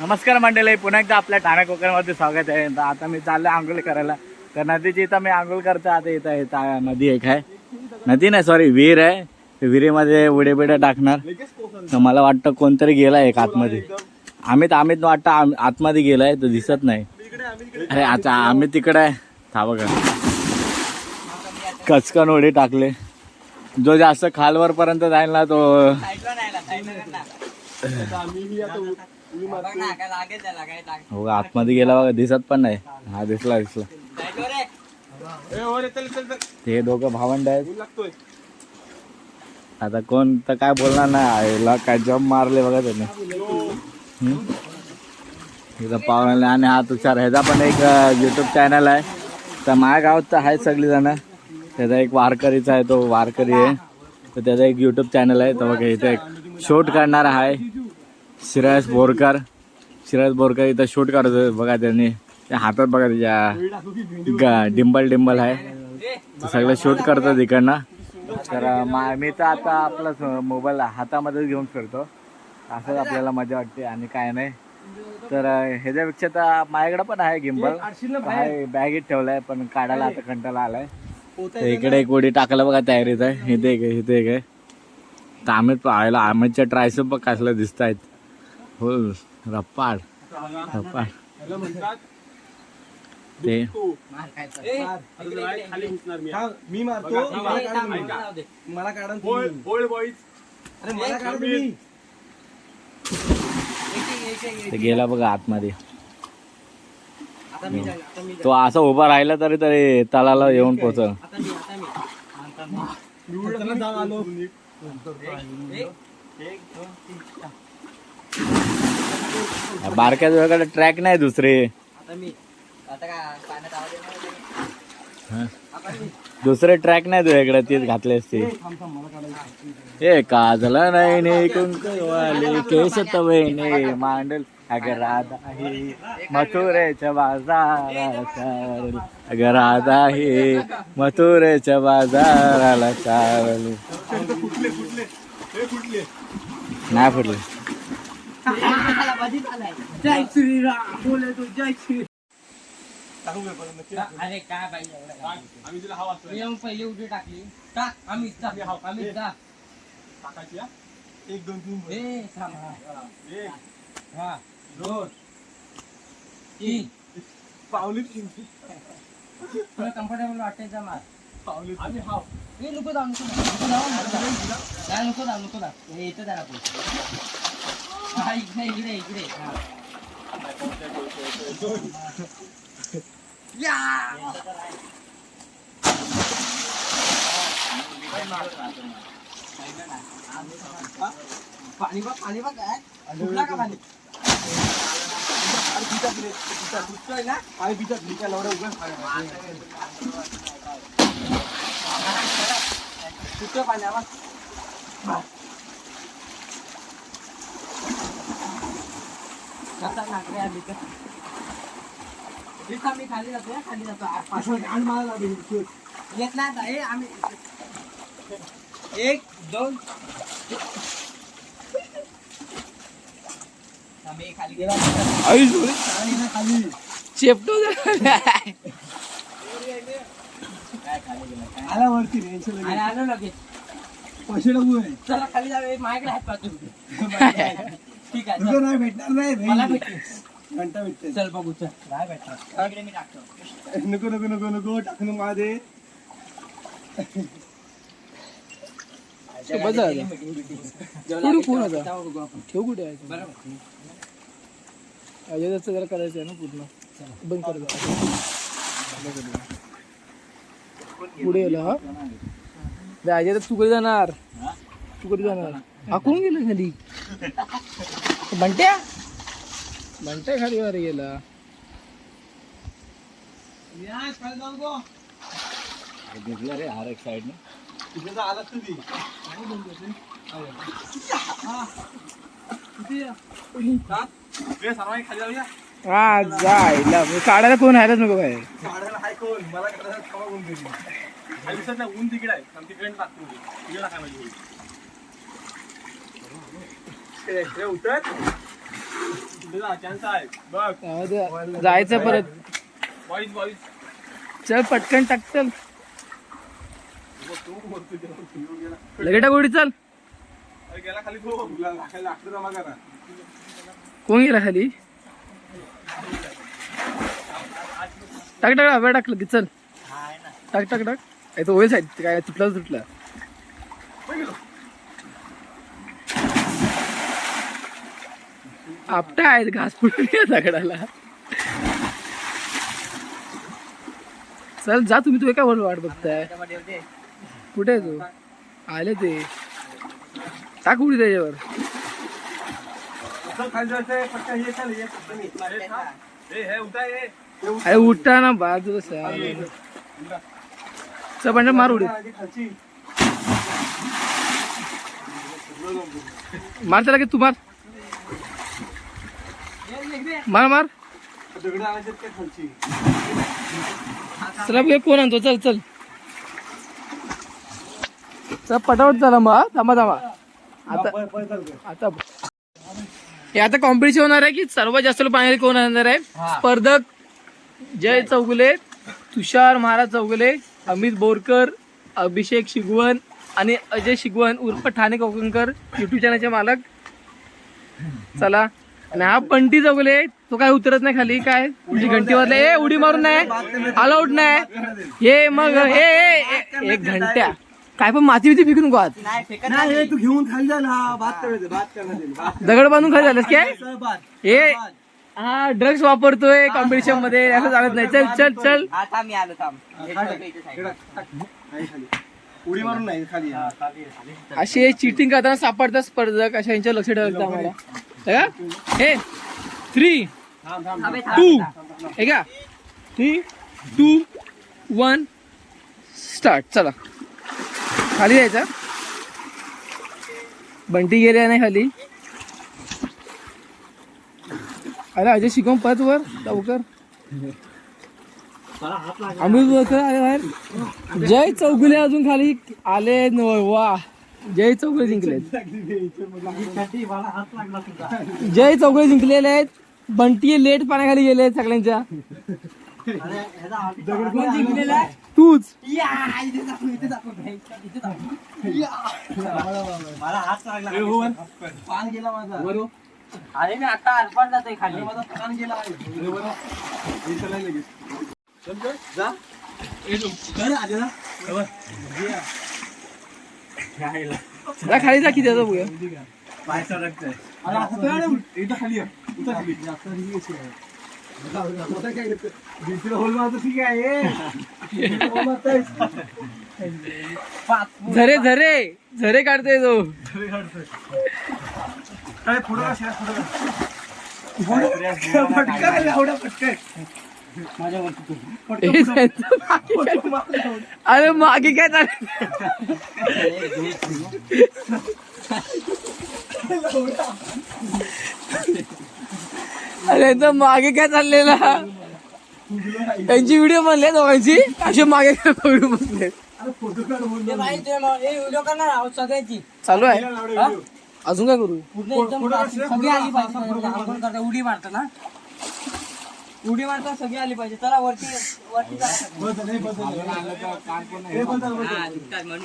नमस्कार मंडळी पुन्हा एकदा आपल्या ठाणे कोकणमध्ये स्वागत आहे. तर आता मी चाललो आंघोळ करायला. तर नदीची इथं मी आंघोळ करतो आता इथं इथं नदी एक आहे. नदी नाही सॉरी विहीर आहे. विहिरीमध्ये उडे बिडे टाकणार. तर मला वाटतं कोणतरी गेलाय एक आतमध्ये. आम्ही आम्ही वाटतं आम- आतमध्ये गेलाय तो दिसत नाही. अरे आता आम्ही तिकडे आहे. था बघा कचकन उडी टाकले. जो जास्त खालवर पर्यंत जाईल ना तो हो आतमध्ये गेला बघा दिसत पण नाही. हा दिसला दिसला. ते दोघं भावंड आहेत. आता कोण तर काय बोलणार नाही आईला काय जम मारले बघा त्याने? इथं पाहुण्याला आणि हा तुषार ह्याचा पण एक युट्यूब चॅनल आहे. तर माझ्या गावात तर आहेत सगळी जण त्याचा एक वारकरीचा आहे तो वारकरी आहे. तर त्याचा एक युट्यूब चॅनल आहे. तर बघा इथे एक शूट करणारा आहे. शिराज बोरकर. शिराज बोरकर इथं शूट करतो बघा त्याने. त्या हातात बघा त्याच्या डिंबल डिंबल आहे. सगळं शूट करतो तिकडनं तर मा- मी तर आता आपला मोबाईल हातामध्येच घेऊन फिरतो. असंच आपल्याला मजा वाटते आणि काय नाही. तर ह्याच्यापेक्षा तर माझ्याकडे पण आहे गिंबल. आहे बॅगेत ठेवलाय पण काढायला आता कंटाळा आलाय. इकडे एक उडी टाकायला बघा तयारीत आहे. इथे एक इथे एक आहे. तर आम्ही पाहायला आम्हीच्या ट्रायसप बघ कसलं दिसत आहेत हो रप्पाड रप्पाड ते. मी मारतो मला काढा. मला. अरे काढा गेला बघा आतमध्ये तो असा उभा राहिला तरी तरी तळाला येऊन पोचल आलो. बारक्या तुझ्याकडे ट्रॅक नाही दुसरे. हा. दुसरे ट्रॅक नाही तुझ्याकडे तेच घातले असते हे काजला नाही ने कुंकवाले केस तवयने मांडल अगर राधा ही मथुरेच्या बाजाराला अगर राधा ही मथुरेच्या बाजाराला चालली नाही फुटले. जय श्रीराम बोले तो जय श्री अरे काय पाहिजे मी येऊन पहिली उडी टाकली टाक आम्ही आम्ही जा एक दोन तीन ए थांब हा. दोन तीन पावली तुला कम्फर्टेबल वाटायचा मार पावली आम्ही हाव ए नको जाऊ नको जाऊ नको जाऊ नको जाऊ इथं जरा आपण हा इकडे इकडे इकडे पाणी बघ पाणी बघ काय कुठला का पाणी फुटतोय ना आई बिचात लिका लवडा उगाच खायला. फुटतोय पाणी आवाज कसा नाकरे आली इथं आम्ही खाली जातो हा, खाली जातो आठ पाच घाण मला लागली. येत नाही आता हे आम्ही एक दोन. आम्ही खाली गेला. आणि ना खाली चेपटो आला वरती रे यांच्या लगेच. आणि आलो लगेच. पैसे आहे. चला खाली जावे माझ्याकडे आहेत पाच रुपये ठीक आहे तुझं चल. नाही भेटणार नाही. मला घंटा भेटते चल बघू चल. काय भेटणार. इकडे मी टाकतो. नको नको नको नको. टाकून माझे. ठेव कुठे आहे? बरोबर अजयदाचं जरा करायचं आहे ना पूर्ण. बंद कर पुढे हा. अजय तू कधी जाणार? कधी जाणार? हाकून गेलं खाली. बंट्या? बंट्या खाली वारे गेला. दिसला रे हार एक साईडने तिथे हा जायला. काढायला कोण आहे नको काय काढायला हाय कोण मला ऊन तिकडे आहे आम्ही तिकडे टाकतो तिकडे टाकायला पाहिजे हे- हे उतर जायचं परत. चल पटकन टाक चल. लगेच टाक चल. कोण गेला खाली? टाक टाक हव्या टाक लगेच चल. टाक टाक टाक. तो होईल साईड काय तुटला तर तुटला आपटा आहेत घास फुटून दगडाला. चल जा तुम्ही तू एका वर वाट बघताय. कुठे आहे तू? आले ते. टाक उडी त्याच्यावर. ये ये ये. ये. अरे उठता ना बाजू चल पण मार उडी. मार त्याला की तू मार. मार मार. चला बघूया कोण आणतो. चल चल. चल पटापट चला मग. थांबा थांबा. आता आता हे आता कॉम्पिटिशन होणार आहे की सर्वात जास्त पाणी कोण आणणार आहे? स्पर्धक जय चौगुले तुषार महाराज चौगुले अमित बोरकर अभिषेक शिगवण आणि अजय शिगवण उर्फ ठाणे कोकणकर युट्यूब चॅनलचे मालक. चला. आणि हा बंटी चौगुले तो काय उतरत नाही खाली काय? तुझी घंटी वाजले ए उडी मारून नाही. अलाउड नाही. हे मग हे एक घंट्या. काय पण माती बिती फिकून हे तू घेऊन खाली जा ना. दगड बांधून खाली झालंस काय? हे हा ड्रग्स वापरतोय कॉम्पिटिशनमध्ये. असं चालत नाही. चल चल चल. उडी मारून नाही खाली. असे चिटिंग करताना सापडतात स्पर्धक. अशा यांच्या लक्ष ठेवायचं आम्हाला. हे? थ्री टू थांब, हे का थ्री टू वन स्टार्ट चला. खाली जायचा. बंटी गेले नाही खाली. अरे अजय शिकवून परत वर. लवकर. अमृत अरे बाहेर. जय चौगुले अजून खाली. आले वा. जय चौगुले जिंकले जय चौगुले जिंकलेले आहेत. बंटी लेट पाण्याखाली गेले सगळ्यांच्या. कोण जिंकलेला आहे? तूच. पान गेला माझा अरे मी आता आरपार जातोय खाली माझा पान गेला जा जा खाली जा किती बघूया होल मारतोयस. झरे झरे. झरे काढतोय तो. काय पुढं का काय- अरे मागे काय चालू अरे यांचं मागे काय चाललेला? त्यांची व्हिडिओ बनले दोघांची. असे मागे व्हिडिओ बनले? व्हिडिओ सगळ्यांची. चालू आहे. अजून काय करू? पूर्ण एकदम सगळी आली पाहिजे आपण करता उडी मारता ना. उडी मारता सगळी आली पाहिजे चला वरती वरती जा बदल, हे बदल. हे बदल, बदल. हा, म्हणून